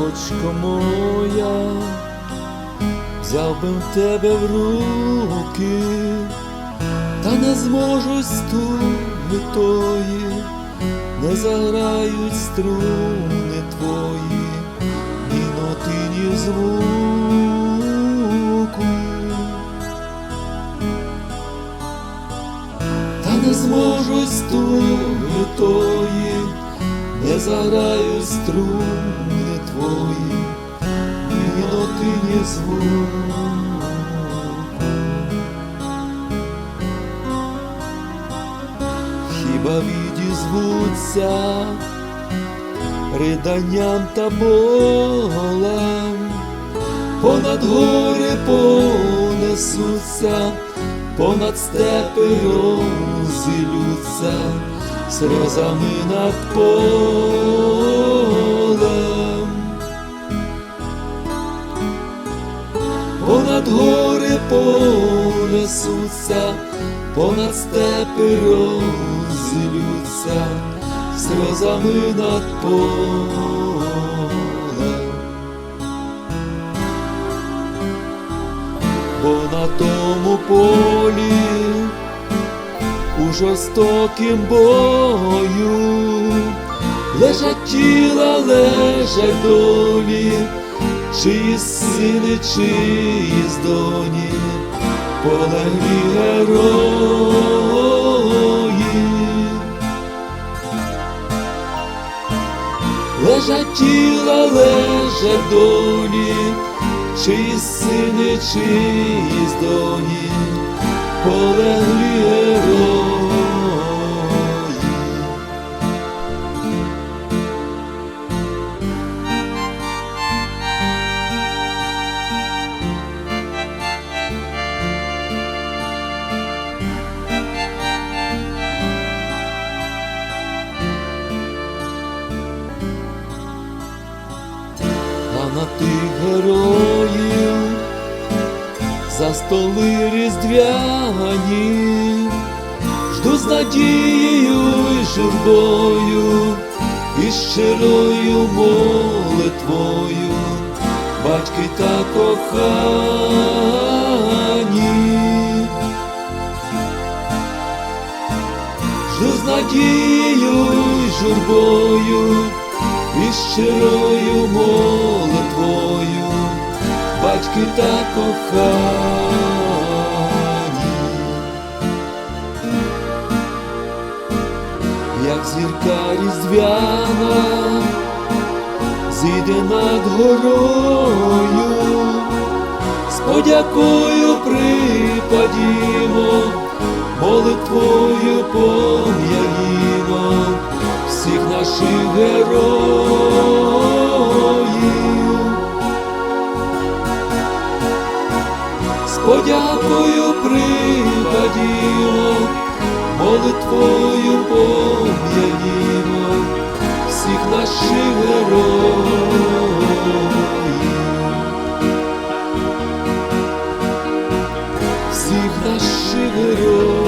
Дочко моя, взяв би в тебе в руки, та не зможу стуми тої, не заграють струни твої, ні ноти, ні звуку. Та не зможу стуми тої, не заграють струни твої, ні ноти, ні звуку. Хіба відізвуться риданням та болем, понад гори понесуться, понад степи розілються, сльозами над полем. Понесуться, понад степи розілються, сльозами над полем. Бо на тому полі у жорстокім бою лежать тіла, лежать долі, чиї сини, чиї доні, полеглі герої. Лежать тіла, лежать долі, чиї сини, чиї доні, полеглі герої. Героїв. За столи різдвяні, жду з надією і журбою, і щирою молитвою, батьки та кохані. Жду з надією і журбою, і щирою молитвою, батьки та кохані, як зірка різдвяна, зійде над горою, з подякою припадімо, молитвою пом'янімо всіх наших героїв. подякою пригаділо, молитвою пом'яніло всіх наших героїв, всіх наших героїв.